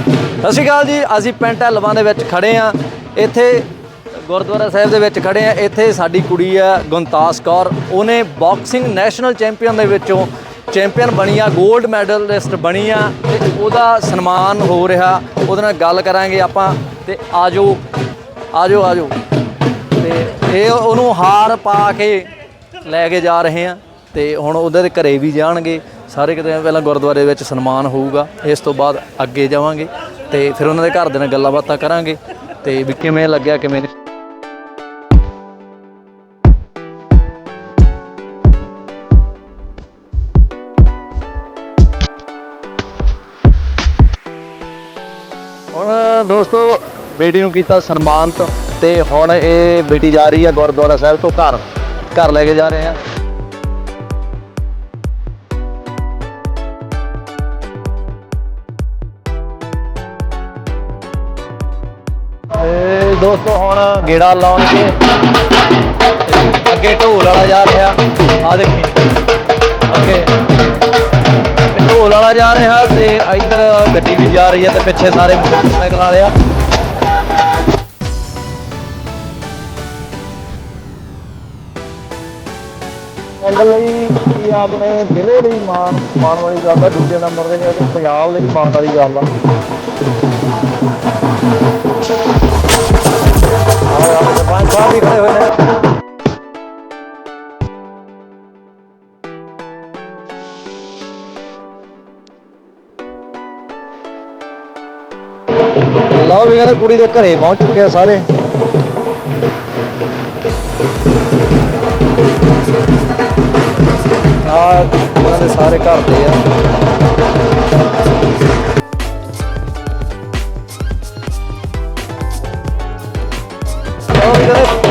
ਸਤਿ ਸ਼੍ਰੀ ਅਕਾਲ ਜੀ, ਅਸੀਂ ਪਿੰਡ ਢਲਵਾਂ ਦੇ ਵਿੱਚ ਖੜੇ ਆ ਇੱਥੇ ਗੁਰਦੁਆਰਾ ਸਾਹਿਬ ਦੇ ਵਿੱਚ ਖੜੇ ਆ ਇੱਥੇ ਸਾਡੀ ਕੁੜੀ ਆ ਗੁਨਤਾਸ ਕੌਰ। ਉਹਨੇ ਬਾਕਸਿੰਗ ਨੈਸ਼ਨਲ ਚੈਂਪੀਅਨ ਦੇ ਵਿੱਚੋਂ ਚੈਂਪੀਅਨ ਬਣੀ ਆ 골ਡ ਮੈਡਲਿਸਟ ਬਣੀ ਆ ਤੇ ਉਹਦਾ ਸਨਮਾਨ ਹੋ ਰਿਹਾ। ਉਹਦੇ ਨਾਲ ਗੱਲ ਕਰਾਂਗੇ ਆਪਾਂ ਤੇ ਆਜੋ ਆਜੋ ਆਜੋ। ਤੇ ਇਹ ਉਹਨੂੰ ਹਾਰ ਪਾ ਕੇ ਲੈ ਕੇ ਜਾ ਰਹੇ ਆ ਤੇ ਹੁਣ ਉਹਦੇ ਦੇ ਘਰੇ ਵੀ ਜਾਣਗੇ। ਸਾਰੇ ਕਿਤੇ ਪਹਿਲਾਂ ਗੁਰਦੁਆਰੇ ਵਿੱਚ ਸਨਮਾਨ ਹੋਊਗਾ। ਇਸ ਤੋਂ ਬਾਅਦ ਅੱਗੇ ਜਾਵਾਂਗੇ ਤੇ ਫਿਰ ਉਹਨਾਂ ਦੇ ਘਰ ਦੇ ਨਾਲ ਗੱਲਾਂ ਬਾਤਾਂ ਕਰਾਂਗੇ। ਤੇ ਵੀ ਕਿਵੇਂ ਲੱਗਿਆ, ਕਿਵੇਂ ਨਹੀਂ। ਹੁਣ ਦੋਸਤੋ, ਬੇਟੀ ਨੂੰ ਕੀਤਾ ਸਨਮਾਨਿਤ ਤੇ ਹੁਣ ਇਹ ਬੇਟੀ ਜਾ ਰਹੀ ਹੈ ਗੁਰਦੁਆਰਾ ਸਾਹਿਬ ਤੋਂ ਘਰ। ਘਰ ਲੈ ਕੇ ਜਾ ਰਹੇ ਆ। ਦੋਸਤੋ, ਹੁਣ ਗੇੜਾ ਲਾਉਣਗੇ ਅੱਗੇ ਢੋਲ ਵਾਲਾ ਜਾ ਰਿਹਾ। ਆ ਦੇਖੀ। ਅੱਗੇ ਢੋਲ ਵਾਲਾ ਜਾ ਰਿਹਾ ਤੇ ਇੱਧਰ ਗੱਡੀ ਵੀ ਜਾ ਰਹੀ ਹੈ ਤੇ ਪਿੱਛੇ ਸਾਰੇ ਮੋਟਰਸਾਈਕਲ ਵਾਲੇ ਆ। ਅੰਦਰ ਲਈ ਕੀ ਆਪਣੇ ਜ਼ਿਲ੍ਹੇ ਲਈ ਮਾਣ ਮਾਣ ਵਾਲੀ ਗੱਲ ਆ, ਦੂਜੇ ਨੰਬਰ ਦੇ ਪੰਜਾਬ ਲਈ ਮਾਣ ਵਾਲੀ ਗੱਲ ਆ। ਲਓ ਵੀ ਕਹਿੰਦੇ ਕੁੜੀ ਦੇ ਘਰੇ ਪਹੁੰਚ ਚੁੱਕੇ ਆ ਸਾਰੇ ਆ ਉਹਨਾਂ ਦੇ ਸਾਰੇ ਘਰ ਦੇ ਆ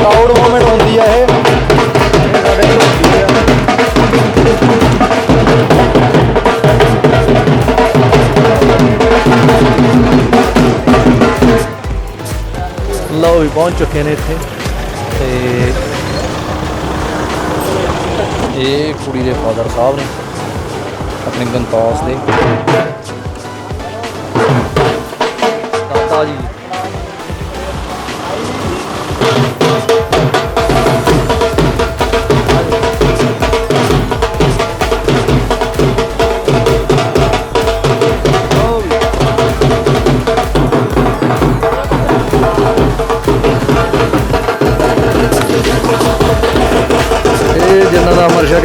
ਪ੍ਰਾਊਡ ਮੂਮੈਂਟ ਹੁੰਦੀ ਆ ਇਹ ਇਹ ਸਾਡੇ ਲਈ ਹੁੰਦੀ ਆ ਲਓ ਵੀ ਪਹੁੰਚ ਚੁੱਕੇ ਨੇ ਇੱਥੇ ਤੇ ਇਹ ਕੁੜੀ ਦੇ ਫਾਦਰ ਸਾਹਿਬ ਨੇ ਆਪਣੇ ਗੰਤੌਸ ਦੇ ਦਾਦਾ ਜੀ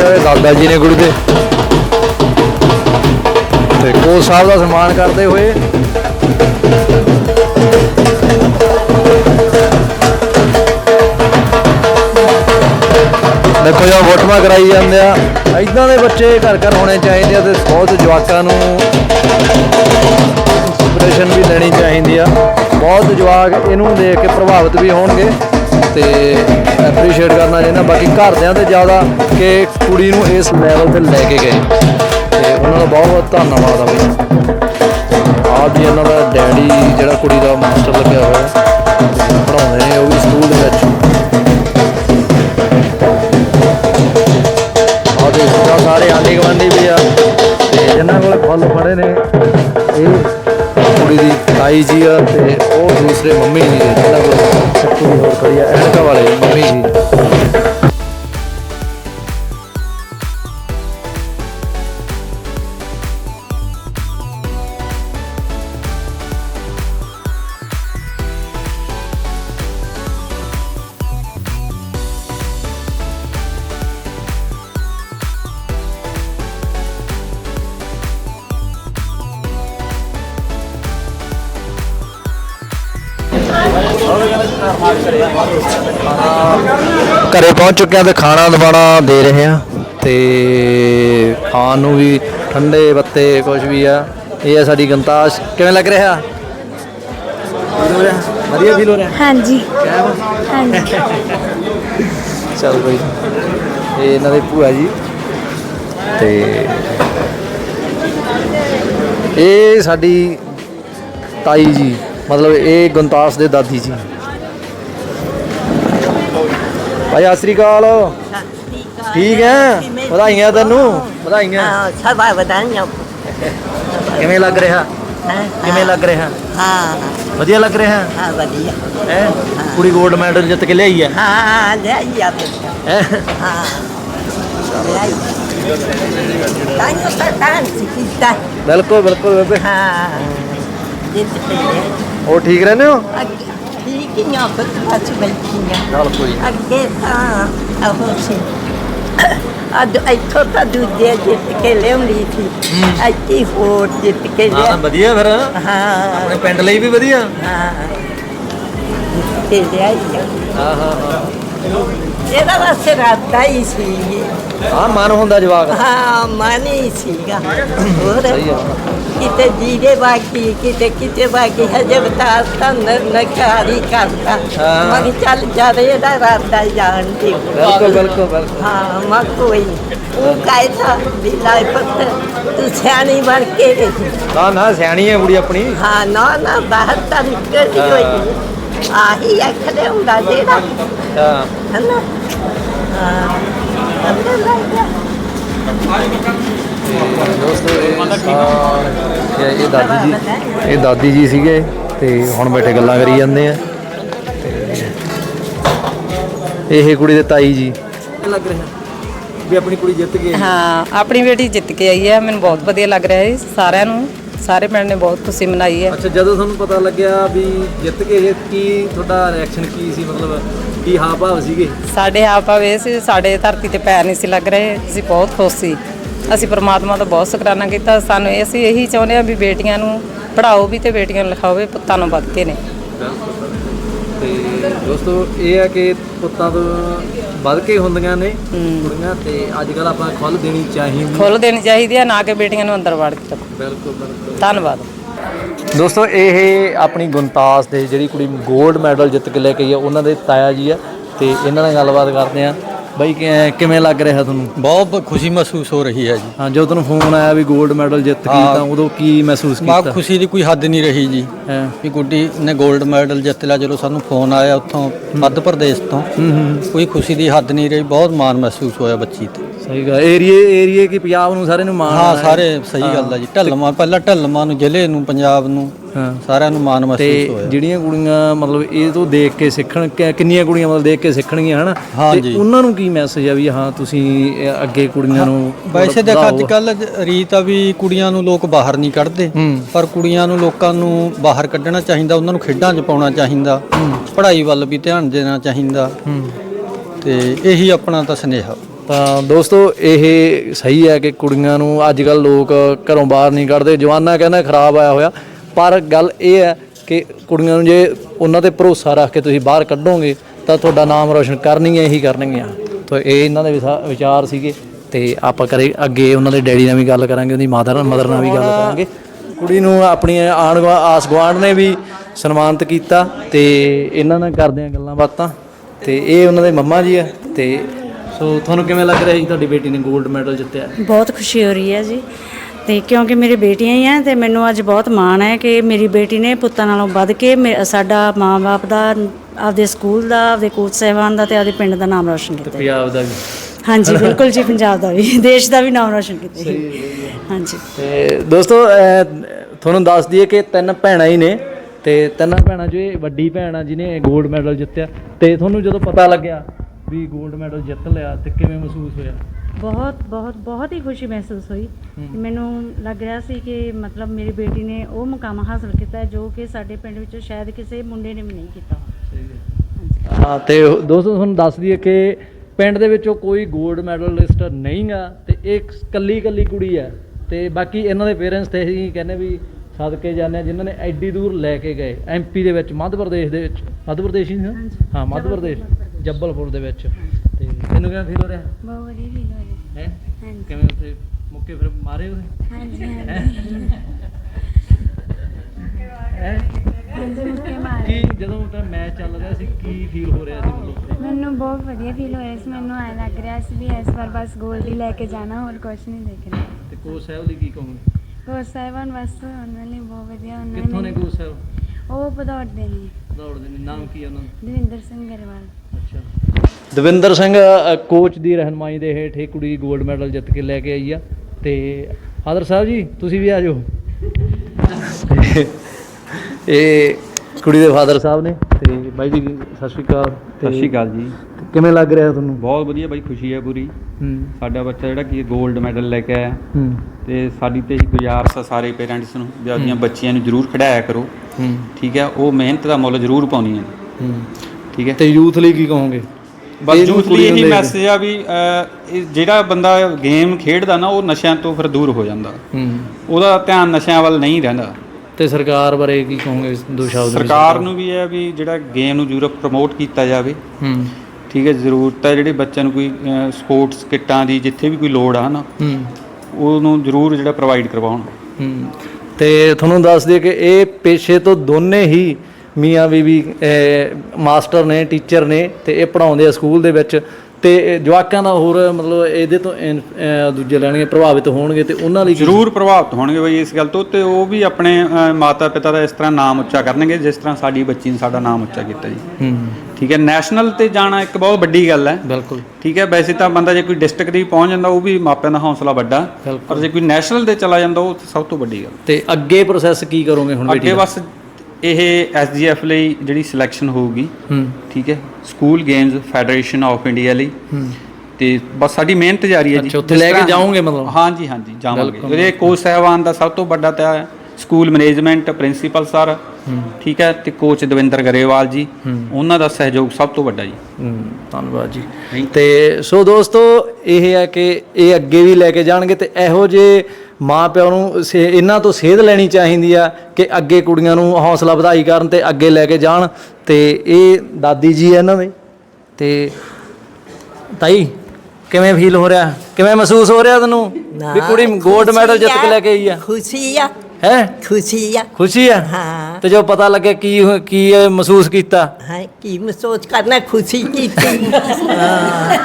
ਦਾ ਦਾਦਾ ਜੀ ਨੇ ਗੁਰੂ ਦੇ। ਤੇ ਕੋਲ ਸਾਹਿਬ ਦਾ ਸਨਮਾਨ ਕਰਦੇ ਹੋਏ ਦੇਖੋ ਜੋ ਫੋਟੋਆਂ ਕਰਾਈ ਜਾਂਦੇ ਆ। ਇਦਾਂ ਦੇ ਬੱਚੇ ਘਰ ਘਰ ਹੋਣੇ ਚਾਹੀਦੇ ਆ ਤੇ ਬਹੁਤ ਜਵਾਕਾਂ ਨੂੰ ਇੰਸਪੀਰੇਸ਼ਨ ਵੀ ਲੈਣੀ ਚਾਹੀਦੀ ਆ। ਬਹੁਤ ਜਵਾਕ ਇਹਨੂੰ ਦੇਖ ਕੇ ਪ੍ਰਭਾਵਿਤ ਵੀ ਹੋਣਗੇ। ਤੇ ਐਪਰੀਸ਼ੀਏਟ ਕਰਨਾ ਚਾਹੀਦਾ। ਬਾਕੀ ਘਰਦਿਆਂ ਤੇ ਜ਼ਿਆਦਾ ਕਿ ਕੁੜੀ ਨੂੰ ਇਸ ਲੈਵਲ ਤੇ ਲੈ ਕੇ ਗਏ। ਤੇ ਉਹਨਾਂ ਦਾ ਬਹੁਤ ਬਹੁਤ ਧੰਨਵਾਦ ਆ ਬਈ। ਆਪ ਜੀ ਇਹਨਾਂ ਦਾ ਡੈਡੀ ਜਿਹੜਾ ਕੁੜੀ ਦਾ ਮਾਸਟਰ ਲੱਗਿਆ ਹੋਇਆ ਪੜਾਉਂਦੇ ਨੇ ਉਹ ਵੀ ਸਕੂਲ ਦੇ ਵਿੱਚ। ਆਹ ਦੇਖੋ ਸਾਰੇ ਆਂਢੀ ਗੁਆਂਢੀ ਵੀ ਆ। ਤੇ ਜਿਨ੍ਹਾਂ ਕੋਲ ਫੁੱਲ ਫੜੇ ਨੇ, ਇਹ ਕੁੜੀ ਦੀ ਤਾਈ ਜੀ ਆ ਤੇ ਉਹ ਦੂਸਰੇ ਮੰਮੀ ਜੀ ਨੇ, ਜਿਨ੍ਹਾਂ ਕੋਲ ਘਰੇ ਪਹੁੰਚ ਚੁੱਕੇ ਆ ਤੇ ਖਾਣਾ ਦਵਾਣਾ ਦੇ ਰਹੇ ਆ ਤੇ ਖਾਣ ਨੂੰ ਵੀ ਠੰਡੇ ਬੱਤੇ ਕੁਝ ਵੀ ਆ ਇਹ ਆ ਸਾਡੀ ਗੰਤਾਸ਼। ਕਿਵੇਂ ਲੱਗ ਰਿਹਾ? ਵਧੀਆ ਫੀਲ ਹੋ ਰਿਹਾ? ਹਾਂਜੀ। ਹਾਂਜੀ। ਚੱਲ ਕੋਈ ਇਹ ਇਹਨਾਂ ਦੇ ਭੂਆ ਜੀ। ਤੇ ਇਹ ਸਾਡੀ ਤਾਈ ਜੀ। ਮਤਲਬ ਇਹ ਗੁੰਤਾਸ ਦੇ ਦਾਦੀ ਜੀ। ਭਾਈ ਸਤਿ ਸ੍ਰੀ ਅਕਾਲ। ਠੀਕ ਹੈ? ਵਧਾਈਆਂ ਤੈਨੂੰ। ਵਧਾਈਆਂ। ਹਾਂ ਸਭ ਵਧਾਈਆਂ। ਕਿਵੇਂ ਲੱਗ ਰਿਹਾ? ਹੈਂ? ਕਿਵੇਂ ਲੱਗ ਰਿਹਾ? ਹਾਂ। ਵਧੀਆ ਲੱਗ ਰਿਹਾ? ਹਾਂ ਵਧੀਆ। ਹੈ? ਕੁੜੀ 골ਡ ਮੈਡਲ ਜਿੱਤ ਕੇ ਲਿਆਈ ਹੈ? ਹਾਂ ਲੈ ਆਇਆ ਪੁੱਤ ਹੈਂ? ਹਾਂ। ਲੈ ਆਈ ਤਾਈਓ ਤਾਂ ਡਾਂਸ ਕੀਤਾ ਬਿਲਕੁਲ ਬਿਲਕੁਲ। ਹਾਂ। ਉਹ ਠੀਕ ਰਹਿੰਦੇ ਹੋ? ਅੱਗੇ ਠੀਕ ਹੀ ਆ ਪੁੱਤ ਬਸ ਬੈਠੀਆਂ ਚੱਲ ਕੋਈ ਅੱਗੇ ਤਾਂ ਉਹ ਸੀ। ਅੱਜ ਇੱਥੋਂ ਤਾਂ ਦੂਜੇ ਜਿੱਤ ਕੇ ਲਿਆਉਂਦੀ ਸੀ। ਇੱਥੇ ਹੋਰ ਜਿੱਤ ਕੇ ਹਾਂ ਲਿਆ। ਵਧੀਆ ਫਿਰ। ਹਾਂ। ਆਪਣੇ ਪਿੰਡ ਲਈ ਵੀ ਵਧੀਆ। ਹਾਂ। ਜਿੱਤ ਕੇ ਲਿਆਈ ਆ। ਹਾਂ ਹਾਂ ਹਾਂ। ਇਹਦਾ ਵਾਸਤੇ ਰਾਤਾ ਹੀ ਸੀ। ਹਾਂ ਮਨ ਹੁੰਦਾ ਜਵਾਕ। ਹਾਂ ਮਾਨੀ ਸੀਗਾ। ਹੋਰ ਸਹੀ ਆ। ਕਿਤੇ ਜੀਰੇ ਬਾਕੀ ਕਿਤੇ ਕਿਤੇ ਬਾਕੀ ਹਜੇ ਬਤਾ ਤੰਦਰ ਨਕਾਰੀ ਕਰਦਾ। ਹਾਂ। ਮੈਂ ਕਿਹਾ ਚੱਲ ਜਾਦੇ ਇਹਦਾ ਰਾਤਾ ਹੀ ਜਾਣ ਦੀ। ਬਿਲਕੁਲ ਬਿਲਕੁਲ ਬਿਲਕੁਲ। ਹਾਂ ਮੈਂ ਕੋਈ। ਉਹ ਕਾਇਦਾ ਬਿਲਾਈ ਪੁੱਤ ਤੂੰ ਸਿਆਣੀ ਬਣ ਕੇ ਨਾ ਨਾ ਸਿਆਣੀ ਹੈ ਕੁੜੀ ਆਪਣੀ। ਹਾਂ ਨਾ ਨਾ ਬਾਹਰ ਤਾਂ ਨਿਕਲਦੀ ਹਾਂ। ਹੋਈ। ਆਹੀ ਅਖਲੇ ਹੁੰਦਾ ਜਿਹੜਾ ਹਾਂ ਹਨਾ? ਹਾਂ। ਅੰਦਰ ਲੱਗ ਗਿਆ। ਦੋਸਤੋ ਇਹ ਇਹ ਦਾਦੀ ਜੀ ਇਹ ਦਾਦੀ ਜੀ ਸੀਗੇ ਤੇ ਹੁਣ ਬੈਠੇ ਗੱਲਾਂ ਕਰੀ ਜਾਂਦੇ ਆ। ਤੇ ਇਹ ਕੁੜੀ ਦੇ ਤਾਈ ਜੀ। ਲੱਗ ਰਿਹਾ? ਵੀ ਆਪਣੀ ਕੁੜੀ ਜਿੱਤ ਗਈ ਹਾਂ। ਆਪਣੀ ਬੇਟੀ ਜਿੱਤ ਕੇ ਆਈ ਹੈ। ਮੈਨੂੰ ਬਹੁਤ ਵਧੀਆ ਲੱਗ ਰਿਹਾ ਹੈ ਸਾਰਿਆਂ ਨੂੰ। ਸਾਰੇ ਪਿੰਡ ਨੇ ਬਹੁਤ ਖੁਸ਼ੀ ਮਨਾਈ ਹੈ। ਅੱਛਾ ਜਦੋਂ ਤੁਹਾਨੂੰ ਪਤਾ ਲੱਗਿਆ ਵੀ ਜਿੱਤ ਗਏ ਕੀ ਤੁਹਾਡਾ ਰਿਐਕਸ਼ਨ ਕੀ ਸੀ? ਮਤਲਬ ਕੀ ਹਾਵ ਭਾਵ ਸੀਗੇ? ਸਾਡੇ ਆਪਾ ਵੇ ਸੀ ਸਾਡੇ ਧਰਤੀ ਤੇ ਪੈਰ ਨਹੀਂ ਸੀ ਲੱਗ ਰਹੇ ਅਸੀਂ ਬਹੁਤ ਖੁਸ਼ ਸੀ। ਅਸੀਂ ਪ੍ਰਮਾਤਮਾ ਦਾ ਬਹੁਤ ਸ਼ੁਕਰਾਨਾ ਕੀਤਾ। ਸਾਨੂੰ ਇਹ- ਅਸੀਂ ਇਹੀ ਚਾਹੁੰਦੇ ਹਾਂ ਵੀ ਬੇਟੀਆਂ ਨੂੰ ਪੜ੍ਹਾਓ ਵੀ ਤੇ ਬੇਟੀਆਂ ਨੂੰ ਲਿਖਾਓ ਵੀ ਪੁੱਤਾਂ ਨੂੰ ਵੱਧ ਕੇ ਨੇ। ਤੇ ਦੋਸਤੋ ਇਹ ਹੈ ਕਿ ਪੁੱਤਾਂ ਤੋਂ ਵੱਧ ਕੇ ਹੁੰਦੀਆਂ ਨੇ ਕੁੜੀਆਂ ਤੇ ਅੱਜ ਕੱਲ ਆਪਾਂ ਖੁੱਲ ਦੇਣੀ ਚਾਹੀਦੀ ਖੁੱਲ੍ਹ ਦੇਣੀ ਚਾਹੀਦੀ ਹੈ ਨਾ ਕਿ ਬੇਟੀਆਂ ਨੂੰ ਅੰਦਰ ਵੜ ਕੇ ਰੱਖੋ। ਬਿਲਕੁਲ ਬਿਲਕੁਲ। ਧੰਨਵਾਦ। ਦੋਸਤੋ ਇਹ ਆਪਣੀ ਗੁਣਤਾਸ ਦੇ ਜਿਹੜੀ ਕੁੜੀ 골ਡ ਮੈਡਲ ਜਿੱਤ ਕੇ ਲੈ ਕੇ ਆਈ ਆ ਉਹਨਾਂ ਦੇ ਤਾਇਆ ਜੀ ਆ ਤੇ ਇਹਨਾਂ ਨਾਲ ਗੱਲਬਾਤ ਕਰਦੇ ਆ ਬਾਈ ਕਿ- ਕਿਵੇਂ ਲੱਗ ਰਿਹਾ ਤੁਹਾਨੂੰ? ਬਹੁਤ ਖੁਸ਼ੀ ਮਹਿਸੂਸ ਹੋ ਰਹੀ ਹੈ ਜੀ। ਹਾਂ ਜਦੋਂ ਤੁਹਾਨੂੰ ਫੋਨ ਆਇਆ ਵੀ 골ਡ ਮੈਡਲ ਜਿੱਤ ਗਈ ਹਾਂ। ਤਾਂ ਉਦੋਂ ਕੀ ਮਹਿਸੂਸ ਬਹੁਤ ਕੀਤਾ? ਖੁਸ਼ੀ ਦੀ ਕੋਈ ਹੱਦ ਨਹੀਂ ਰਹੀ ਜੀ। ਹਾਂ। ਵੀ ਗੁੱਡੀ ਨੇ 골ਡ ਮੈਡਲ ਜਿੱਤ ਲਿਆ ਜਦੋਂ ਸਾਨੂੰ ਫੋਨ ਆਇਆ ਉੱਥੋਂ ਮੱਧ ਪ੍ਰਦੇਸ਼ ਤੋਂ। ਹੂੰ ਹੂੰ। ਕੋਈ ਖੁਸ਼ੀ ਦੀ ਹੱਦ ਨਹੀਂ ਰਹੀ ਬਹੁਤ ਮਾਣ ਮਹਿਸੂਸ ਹੋਇਆ ਬੱਚੀ ਤੇ। ਸਹੀ ਗੱਲ ਏਰੀਏ ਏਰੀਏ ਕੀ ਪੰਜਾਬ ਨੂੰ ਸਾਰੇ ਨੂੰ ਮਾਣ ਹਾਂ। ਸਾਰੇ ਸਹੀ ਗੱਲ ਹੈ ਜੀ। ਢੱਲਵਾਂ ਪਹਿਲਾਂ ਢੱਲਵਾਂ ਨੂੰ ਜ਼ਿਲ੍ਹੇ ਨੂੰ ਪੰਜਾਬ ਨੂੰ। ਸਾਰਿਆਂ ਨੂੰ ਮਾਣ ਤੇ ਮਹਿਸੂਸ ਹੋਇਆ। ਜਿਹੜੀਆਂ ਕੁੜੀਆਂ ਮਤਲਬ ਇਹ ਤੋਂ ਦੇਖ ਕੇ ਸਿੱਖਣ ਕਿੰਨੀਆਂ ਕੁੜੀਆਂ ਮਤਲਬ ਦੇਖ ਕੇ ਸਿੱਖਣਗੀਆਂ ਹਨਾ? ਤੇ। ਉਹਨਾਂ ਨੂੰ ਕੀ ਮੈਸੇਜ ਆ ਵੀ ਹਾਂ ਤੁਸੀਂ ਅੱਗੇ ਕੁੜੀਆਂ ਨੂੰ ਵੈਸੇ ਦੇਖ। ਅੱਜ ਕੱਲ ਰੀਤ ਆ ਵੀ ਕੁੜੀਆਂ ਨੂੰ ਲੋਕ ਬਾਹਰ ਨਹੀਂ ਕੱਢਦੇ। ਪਰ ਕੁੜੀਆਂ ਨੂੰ ਲੋਕਾਂ ਨੂੰ ਬਾਹਰ ਕੱਢਣਾ ਚਾਹੀਦਾ ਉਹਨਾਂ ਨੂੰ ਖੇਡਾਂ 'ਚ ਪਾਉਣਾ ਚਾਹੀਦਾ। ਪੜ੍ਹਾਈ ਵੱਲ ਵੀ ਧਿਆਨ ਦੇਣਾ ਚਾਹੀਦਾ। ਤੇ ਇਹੀ ਆਪਣਾ ਤਾਂ ਸੁਨੇਹਾ। ਤਾਂ ਦੋਸਤੋ ਇਹ ਸਹੀ ਹੈ ਕਿ ਕੁੜੀਆਂ ਨੂੰ ਅੱਜ ਕੱਲ ਲੋਕ ਘਰੋਂ ਬਾਹਰ ਨਹੀਂ ਕੱਢਦੇ। ਜਵਾਨਾ ਕਹਿੰਦਾ ਖਰਾਬ ਆਇਆ ਹੋਇਆ। ਪਰ ਗੱਲ ਇਹ ਹੈ ਕਿ ਕੁੜੀਆਂ ਨੂੰ ਜੇ ਉਹਨਾਂ ਤੇ ਭਰੋਸਾ ਰੱਖ ਕੇ ਤੁਸੀਂ ਬਾਹਰ ਕੱਢੋਗੇ ਤਾਂ ਤੁਹਾਡਾ ਨਾਮ ਰੋਸ਼ਨ ਕਰਨਗੀਆਂ ਹੀ ਕਰਨਗੀਆਂ। ਤਾਂ ਇਹ ਇਹਨਾਂ ਦੇ ਵਿਸਾ- ਵਿਚਾਰ ਸੀਗੇ। ਤੇ ਆਪਾਂ ਕਰੇ ਅੱਗੇ ਉਹਨਾਂ ਦੇ ਡੈਡੀ ਨਾਲ ਵੀ ਗੱਲ ਕਰਾਂਗੇ ਉਹਦੀ ਮਾਦਰ ਮਦਰ ਨਾਲ ਵੀ ਗੱਲ ਕਰਾਂਗੇ। ਕੁੜੀ ਨੂੰ ਆਪਣੀ ਆਣ ਗੁਆ- ਆਸ ਗੁਆਂਢ ਨੇ ਵੀ ਸਨਮਾਨਿਤ ਕੀਤਾ ਤੇ ਇਹਨਾਂ ਨਾਲ ਕਰਦੇ ਆ ਗੱਲਾਂ ਬਾਤਾਂ। ਤੇ ਇਹ ਉਹਨਾਂ ਦੇ ਮੰਮਾ ਜੀ ਆ ਤੇ ਸੋ ਤੁਹਾਨੂੰ ਕਿਵੇਂ ਲੱਗ ਰਿਹਾ ਜੀ ਤੁਹਾਡੀ ਬੇਟੀ ਨੇ 골ਡ ਮੈਡਲ ਜਿੱਤਿਆ? ਬਹੁਤ ਖੁਸ਼ੀ ਹੋ ਰਹੀ ਹੈ ਜੀ। ਤੇ ਕਿਉਂਕਿ ਮੇਰੀ ਬੇਟੀਆਂ ਹੀ ਆ ਤੇ ਮੈਨੂੰ ਅੱਜ ਬਹੁਤ ਮਾਣ ਹੈ ਕਿ ਮੇਰੀ ਬੇਟੀ ਨੇ ਪੁੱਤਾਂ ਨਾਲੋਂ ਵੱਧ ਕੇ ਸਾਡਾ ਮਾਂ-ਬਾਪ ਦਾ ਆਪਦੇ ਸਕੂਲ ਦਾ ਆਪਦੇ ਕੋਚ ਸਾਹਿਬਾਨ ਦਾ ਤੇ ਆਪਦੇ ਪਿੰਡ ਦਾ ਨਾਮ ਰੌਸ਼ਨ ਕੀਤਾ ਪੰਜਾਬ ਦਾ ਵੀ। ਹਾਂਜੀ ਬਿਲਕੁਲ ਜੀ ਪੰਜਾਬ ਦਾ ਵੀ। ਦੇਸ਼ ਦਾ ਵੀ ਨਾਮ ਰੌਸ਼ਨ ਕੀਤਾ ਜੀ। ਹਾਂਜੀ। ਤੇ ਦੋਸਤੋ ਤੁਹਾਨੂੰ ਦੱਸ ਦਈਏ ਕਿ ਤਿੰਨ ਭੈਣਾਂ ਹੀ ਨੇ ਤੇ ਤਿੰਨਾਂ ਭੈਣਾਂ 'ਚੋਂ ਇਹ ਵੱਡੀ ਭੈਣ ਆ ਜਿਹਨੇ 골ਡ ਮੈਡਲ ਜਿੱਤਿਆ ਤੇ ਤੁਹਾਨੂੰ ਜਦੋਂ ਪਤਾ ਲੱਗਿਆ ਵੀ 골ਡ ਮੈਡਲ ਜਿੱਤ ਲਿਆ ਤੇ ਕਿਵੇਂ ਮਹਿਸੂਸ ਹੋਇਆ? ਬਹੁਤ ਬਹੁਤ ਬਹੁਤ ਹੀ ਖੁਸ਼ੀ ਮਹਿਸੂਸ ਹੋਈ। ਮੈਨੂੰ ਲੱਗ ਰਿਹਾ ਸੀ ਕਿ ਮਤਲਬ ਮੇਰੀ ਬੇਟੀ ਨੇ ਉਹ ਮੁਕਾਮ ਹਾਸਲ ਕੀਤਾ ਹੈ ਜੋ ਕਿ ਸਾਡੇ ਪਿੰਡ ਵਿੱਚ ਸ਼ਾਇਦ ਕਿਸੇ ਮੁੰਡੇ ਨੇ ਵੀ ਨਹੀਂ ਕੀਤਾ। ਹਾਂ। ਤੇ ਦੋਸਤੋ ਤੁਹਾਨੂੰ ਦੱਸ ਦਈਏ ਕਿ ਪਿੰਡ ਦੇ ਵਿੱਚੋਂ ਕੋਈ 골ਡ ਮੈਡਲਿਸਟ ਨਹੀਂਗਾ ਤੇ ਇਹ ਕੱਲੀ ਕੱਲੀ ਕੁੜੀ ਹੈ। ਤੇ ਬਾਕੀ ਇਹਨਾਂ ਦੇ ਪੇਰੈਂਟਸ ਤੇ ਅਸੀਂ ਕਹਿੰਦੇ ਵੀ ਸਦਕੇ ਜਾਂਦੇ ਆ ਜਿਨ੍ਹਾਂ ਨੇ ਐਡੀ ਦੂਰ ਲੈ ਕੇ ਗਏ। ਐਮਪੀ ਦੇ ਵਿੱਚ ਮੱਧ ਪ੍ਰਦੇਸ਼ ਦੇ ਵਿੱਚ। ਮੱਧ ਪ੍ਰਦੇਸ਼ ਹੀ? ਹਾਂ ਮੱਧ ਪ੍ਰਦੇਸ਼ ਜੱਬਲਪੁਰ ਦੇ ਵਿੱਚ। ਤੇ ਤੈਨੂੰ ਕਿਵੇਂ ਫੀਲ ਹੋ ਰਿਹਾ? ਬਹੁਤ ਵਧੀਆ ਫੀਲ ਹੋ ਹੈ? ਕਿਵੇਂ ਉੱਥੇ ਮੁੱਕੇ ਫਿਰ ਮਾਰੇ ਉਹਦੇ? ਹਾਂਜੀ ਹੈ? ਕੀ ਜਦੋਂ ਤਾਂ ਮੈਚ ਚੱਲ ਰਿਹਾ ਸੀ ਕੀ ਫੀਲ ਹੋ ਰਿਹਾ ਸੀ ਮਤਲਬ ਮੈਨੂੰ ਬਹੁਤ ਵਧੀਆ ਫੀਲ ਹੋ ਰਿਹਾ ਸੀ ਮੈਨੂੰ ਐਂ ਲੱਗ ਰਿਹਾ ਸੀ ਵੀ ਇਸ ਵਾਰ ਬਸ ਗੋਲਡ ਹੀ ਲੈ ਕੇ ਜਾਣਾ ਹੋਰ ਕੁਝ ਨਹੀਂ ਦੇਖ ਰਿਹਾ। ਤੇ ਕੋਚ ਸਾਹਿਬ ਲਈ ਕੀ ਕਹੋਗੇ? ਕੋਚ ਸਾਹਿਬਾਨ ਬਸ ਉਹਨਾਂ ਲਈ ਬਹੁਤ ਵਧੀਆ ਉਹਨਾਂ ਕਿੱਥੋਂ ਨੇ ਕੋਚ ਸਾਹਿਬ? ਉਹ ਬਦੌੜਦੇ ਨੇ। ਦੌੜਦੇ ਨੇ ਨਾਮ ਕੀ ਹੈ ਉਹਨਾਂ ਦਾ? ਦਵਿੰਦਰ ਸਿੰਘ ਗਰੇਵਾਲ। ਅੱਛਾ। ਦਵਿੰਦਰ ਸਿੰਘ ਕੋਚ ਦੀ ਰਹਿਨਮਾਈ ਦੇ ਹੇਠ ਇਹ ਕੁੜੀ 골ਡ ਮੈਡਲ ਜਿੱਤ ਕੇ ਲੈ ਕੇ ਆਈ ਆ। ਤੇ ਆਦਰ ਸਾਹਿਬ ਜੀ ਤੁਸੀਂ ਵੀ ਆ ਜਾਓ। ਇਹ ਕੁੜੀ ਦੇ ਫਾਦਰ ਸਾਹਿਬ ਨੇ ਤੇ ਬਾਈ ਜੀ ਸਤਿ ਸ਼੍ਰੀ ਅਕਾਲ। ਤੇ ਸਤਿ ਸ਼੍ਰੀ ਅਕਾਲ ਜੀ। ਕਿਵੇਂ ਲੱਗ ਰਿਹਾ ਤੁਹਾਨੂੰ? ਬਹੁਤ ਵਧੀਆ ਬਾਈ ਖੁਸ਼ੀ ਹੈ ਪੂਰੀ। ਹੂੰ। ਸਾਡਾ ਬੱਚਾ ਜਿਹੜਾ ਕਿ 골ਡ ਮੈਡਲ ਲੈ ਕੇ ਆਇਆ। ਹੂੰ। ਤੇ ਸਾਡੀ ਤੇ ਹੀ ਗੁਜ਼ਾਰਿਸ਼ ਆ ਸਾਰੇ ਪੇਰੈਂਟਸ ਨੂੰ ਵੀ ਆਪਣੀਆਂ ਬੱਚੀਆਂ ਨੂੰ ਜ਼ਰੂਰ ਖਿਡਾਇਆ ਕਰੋ। ਹੂੰ। ਠੀਕ ਹੈ ਉਹ ਮਿਹਨਤ ਦਾ ਮੁੱਲ ਜ਼ਰੂਰ ਨੇ ਹੂੰ। ਠੀਕ ਹੈ। ਤੇ ਯੂਥ ਲਈ ਕੀ ਕਹੋਗੇ? ਬਸ ਇਹ ਯੂਥ ਕੁੜੀ ਲਈ ਨੂੰ ਇਹੀ ਕੇ। ਮੈਸੇਜ ਆ ਵੀ ਅਹ, ਇਹ ਜਿਹੜਾ ਬੰਦਾ ਗੇਮ ਖੇਡਦਾ ਨਾ ਉਹ ਨਸ਼ਿਆਂ ਤੋਂ ਫਿਰ ਦੂਰ ਹੋ ਜਾਂਦਾ। ਹੂੰ। ਉਹਦਾ ਧਿਆਨ ਨਸ਼ਿਆਂ ਵੱਲ ਨਹੀਂ ਰਹਿੰਦਾ। ਤੇ ਸਰਕਾਰ ਬਾਰੇ ਕੀ ਕਹੋਗੇ ਦੋ ਸ਼ਬਦ ਵਿੱਚ? ਸਰਕਾਰ ਨੂੰ ਵੀ ਹੈ ਵੀ ਜਿਹੜਾ ਗੇਮ ਨੂੰ ਜ਼ਰੂਰ ਪ੍ਰਮੋਟ ਕੀਤਾ ਜਾਵੇ। ਹੂੰ। ਠੀਕ ਹੈ ਜ਼ਰੂਰਤ ਹੈ ਜਿਹੜੇ ਬੱਚਿਆਂ ਨੂੰ ਕੋਈ ਸਪੋਰਟਸ ਕਿੱਟਾਂ ਦੀ ਜਿੱਥੇ ਵੀ ਕੋਈ ਲੋੜ ਆ ਨਾ ਹੂੰ। ਉਹਨੂੰ ਜ਼ਰੂਰ ਜਿਹੜਾ ਪ੍ਰੋਵਾਈਡ ਕਰਵਾਉਣ। ਹੂੰ। ਤੇ ਤੁਹਾਨੂੰ ਦੱਸ ਦਈਏ ਕਿ ਇਹ ਪੇਸ਼ੇ ਤੋਂ ਦੋਨੇ ਹੀ ਮੀਆਂ ਬੀਬੀ ਮਾਸਟਰ ਨੇ ਟੀਚਰ ਨੇ ਤੇ ਇਹ ਪੜਾਉਂਦੇ ਆ ਸਕੂਲ ਦੇ ਵਿੱਚ ਤੇ ਜਵਾਕਾਂ ਦਾ ਹੋਰ ਮਤਲਬ ਇਹਦੇ ਤੋਂ ਦੂਜੇ ਲੈਣਗੇ ਪ੍ਰਭਾਵਿਤ ਹੋਣਗੇ ਤੇ ਉਹਨਾਂ ਲਈ ਜ਼ਰੂਰ ਪ੍ਰਭਾਵਿਤ ਹੋਣਗੇ ਬਈ ਇਸ ਗੱਲ ਤੋਂ ਤੇ ਉਹ ਵੀ ਆਪਣੇ ਮਾਤਾ ਪਿਤਾ ਦਾ ਇਸ ਤਰ੍ਹਾਂ ਨਾਮ ਉੱਚਾ ਕਰਨਗੇ ਜਿਸ ਤਰ੍ਹਾਂ ਸਾਡੀ ਬੱਚੀ ਨੇ ਸਾਡਾ ਨਾਮ ਉੱਚਾ ਕੀਤਾ ਜੀ। ਹੂੰ। ਠੀਕ ਹੈ ਨੈਸ਼ਨਲ ਤੇ ਜਾਣਾ ਇੱਕ ਬਹੁਤ ਵੱਡੀ ਗੱਲ ਹੈ। ਬਿਲਕੁਲ। ਠੀਕ ਹੈ ਵੈਸੇ ਤਾਂ ਬੰਦਾ ਜੇ ਕੋਈ ਡਿਸਟ੍ਰਿਕਟ ਦੀ ਪਹੁੰਚ ਜਾਂਦਾ ਉਹ ਵੀ ਮਾਪਿਆਂ ਦਾ ਹੌਸਲਾ ਵੱਡਾ। ਪਰ ਜੇ ਕੋਈ ਨੈਸ਼ਨਲ ਤੇ ਚਲਾ ਜਾਂਦਾ ਉਹ ਸਭ ਤੋਂ ਵੱਡੀ ਗੱਲ। ਤੇ ਅੱਗੇ ਪ੍ਰੋਸੈਸ ਕੀ ਕਰੋਗੇ ਹੁਣ ਬੇਟੀ ਅੱਗੇ? ਬਸ ਇਹ ਐਸਜੀਐਫ ਲਈ ਜਿਹੜੀ ਸਿਲੈਕਸ਼ਨ ਹੋਊਗੀ ਹੂੰ। ਠੀਕ ਹੈ school games federation of India ਲਈ। ਹੂੰ। ਤੇ ਬਸ ਸਾਡੀ ਮਿਹਨਤ ਜਾਰੀ ਹੈ ਜੀ। ਅੱਛਾ, ਉੱਥੇ ਲੈ ਕੇ ਜਾਓਗੇ ਮਤਲਬ? ਹਾਂਜੀ ਹਾਂਜੀ ਜਾਵਾਂਗੇ। ਇਹਦੇ ਕੋਚ ਸਾਹਿਬਾਨ ਦਾ ਸਭ ਤੋਂ ਵੱਡਾ ਤਾਂ ਸਕੂਲ ਮੈਨੇਜਮੈਂਟ ਪ੍ਰਿੰਸੀਪਲ ਸਰ ਠੀਕ ਹੈ ਤੇ ਕੋਚ ਦਵਿੰਦਰ ਗਰੇਵਾਲ ਜੀ। ਉਹਨਾਂ ਦਾ ਸਹਿਯੋਗ ਸਭ ਤੋਂ ਵੱਡਾ ਜੀ। ਧੰਨਵਾਦ ਜੀ। ਤੇ ਸੋ ਦੋਸਤੋ ਇਹ ਹੈ ਕਿ ਇਹ ਅੱਗੇ ਵੀ ਲੈ ਕੇ ਜਾਣਗੇ ਤੇ ਇਹੋ ਜੇ ਮਾਂ ਪਿਓ ਨੂੰ ਸੇ- ਇਹਨਾਂ ਤੋਂ ਸੇਧ ਲੈਣੀ ਚਾਹੀਦੀ ਆ ਕਿ ਅੱਗੇ ਕੁੜੀਆਂ ਨੂੰ ਹੌਸਲਾ ਵਧਾਈ ਕਰਨ ਤੇ ਅੱਗੇ ਲੈ ਕੇ ਜਾਣ ਤੇ ਇਹ ਦਾਦੀ ਜੀ ਆ ਇਹਨਾਂ ਦੇ। ਤੇ ਤਾਈ ਕਿਵੇਂ ਫੀਲ ਹੋ ਰਿਹਾ? ਕਿਵੇਂ ਮਹਿਸੂਸ ਹੋ ਰਿਹਾ ਤੈਨੂੰ? ਵੀ ਕੁੜੀ 골ਡ ਮੈਡਲ ਜਿੱਤ ਕੇ ਲੈ ਕੇ ਆਈ ਆ? ਖੁਸ਼ੀ ਆ। ਹੈ ਖੁਸ਼ੀ ਆ ਖੁਸ਼ੀ ਆ ਹਾਂ ਤੇ ਜੋ ਪਤਾ ਲੱਗੇ ਕੀ ਹੋ- ਕੀ ਇਹ ਮਹਿਸੂਸ ਕੀਤਾ ਹਾਂ ਕੀ ਮਸੋਚ ਕਰਨਾ ਖੁਸ਼ੀ ਕੀਤੀ ਹਾਂ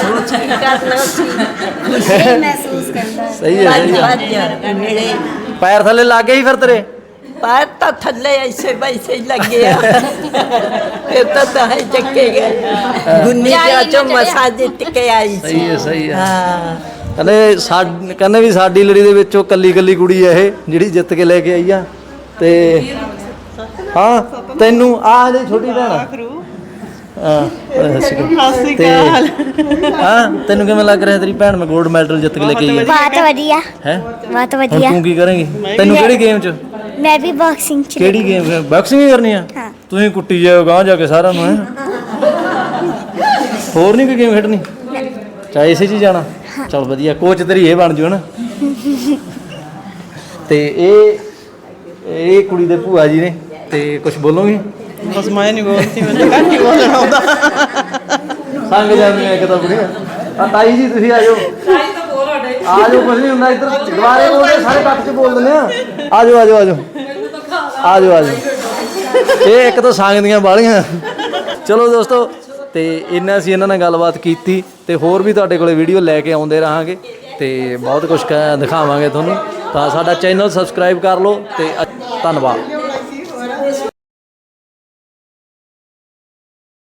ਸੋਚ ਕੀ ਕਰਨਾ ਸੀ ਖੁਸ਼ੀ ਮਹਿਸੂਸ ਕਰਦਾ ਸਹੀ ਹੈ ਸਹੀ ਹੈ ਭੱਜ ਮੇਰੇ ਪੈਰ ਥੱਲੇ ਲੱਗ ਗਏ ਸੀ ਫਿਰ ਤੇਰੇ ਪੈਰ ਤਾਂ ਥੱਲੇ ਐਸੇ ਵੈਸੇ ਹੀ ਲੱਗੇ ਆ ਇਹ ਤਾਂ ਤਾਂ ਹੈ ਚੱਕੇ ਗਏ ਗੁੰਨੀ ਜਾ ਚੋਂ ਮਸਾ ਜਿੱਤ ਕੇ ਆਈ ਸੀ ਸਹੀ ਹੈ ਸਹੀ ਹੈ ਹਾਂ ਕਹਿੰਦੇ ਸਾਡ ਕਹਿੰਦੇ ਵੀ ਸਾਡੀ ਲੜੀ ਦੇ ਵਿੱਚੋਂ ਕੱਲੀ ਕੱਲੀ ਕੁੜੀ ਹੈ ਇਹ ਜਿਹੜੀ ਜਿੱਤ ਕੇ ਲੈ ਕੇ ਆਈ ਆ। ਤੇ ਹਾਂ ਤੈਨੂੰ ਆ ਜਿਹੜੀ ਛੋਟੀ ਭੈਣ ਆ। ਹਾਂ ਤੇ ਹਾਂ ਤੈਨੂੰ ਕਿਵੇਂ ਲੱਗ ਰਿਹਾ ਤੇਰੀ ਭੈਣ? ਮੈਂ 골ਡ ਮੈਡਲ ਜਿੱਤ ਕੇ ਲੈ ਕੇ ਆਈ ਹੈ ਬਹੁਤ ਵਧੀਆ। ਹੈ? ਬਹੁਤ ਹੁਣ ਵਧੀਆ। ਤੂੰ ਕੀ ਕਰੇਂਗੀ? ਤੈਨੂੰ ਕਿਹੜੀ ਗੇਮ 'ਚ? ਮੈਂ ਵੀ ਬਾਕਸਿੰਗ ਚ। ਕਿਹੜੀ ਗੇਮ ਬਾਕਸਿੰਗ ਹੀ ਕਰਨੀ ਆ? ਹਾਂ। ਤੁਸੀਂ ਕੁੱਟੀ ਜਾਓ ਗਾਂ ਜਾ ਕੇ ਸਾਰਿਆਂ ਨੂੰ ਹੈਂ? ਹੋਰ ਨਹੀਂ ਕੋਈ ਗੇਮ ਖੇਡਣੀ? ਚਾਹੇ ਇਸੇ 'ਚ ਹੀ ਜਾਣਾ। ਚਲ ਵਧੀਆ ਕੋਚ ਤੇਰੀ ਇਹ ਬਣ ਜੂ ਨਾ ਤੇ ਇਹ ਇਹ ਕੁੜੀ ਦੇ ਭੂਆ ਜੀ ਨੇ ਤੇ ਕੁਝ ਬੋਲੋਗੇ? ਬਸ ਮੈਂ ਨਹੀਂ ਬੋਲਦੀ ਮੈਨੂੰ ਘੱਟ ਹੀ ਬੋਲਣਾ ਆਉਂਦਾ ਸੰਗ ਜਾਂਦੀਆਂ ਇੱਕ ਤਾਂ ਕੁੜੀਆਂ ਆ ਤਾਈ ਜੀ ਤੁਸੀਂ ਆ ਜਾਓ। ਆ ਜਾਓ ਕੁਝ ਨਹੀਂ ਹੁੰਦਾ ਇੱਧਰ ਦੁਬਾਰੇ ਬੋਲਦੇ ਸਾਰੇ ਇਕੱਠ 'ਚ ਬੋਲ ਦਿੰਦੇ ਆ। ਆ ਜਾਓ ਆ ਜਾਓ ਆ ਜਾਓ। ਆ ਜਾਓ ਆ ਜਾਓ। ਇਹ ਇੱਕ ਤਾਂ ਸੰਗ ਦੀਆਂ ਬਾਲੀਆਂ ਚਲੋ ਦੋਸਤੋ ਤੇ ਇੰਨਾ ਅਸੀਂ ਇਹਨਾਂ ਨਾਲ ਗੱਲਬਾਤ ਕੀਤੀ ਤੇ ਹੋਰ ਵੀ ਤੁਹਾਡੇ ਕੋਲੇ ਵੀਡੀਓ ਲੈ ਕੇ ਆਉਂਦੇ ਰਹਾਂਗੇ ਤੇ ਬਹੁਤ ਕੁਝ ਦਿਖਾਵਾਂਗੇ ਤੁਹਾਨੂੰ ਤਾਂ ਸਾਡਾ ਚੈਨਲ ਸਬਸਕ੍ਰਾਈਬ ਕਰ ਲਓ ਤੇ ਅ- ਧੰਨਵਾਦ।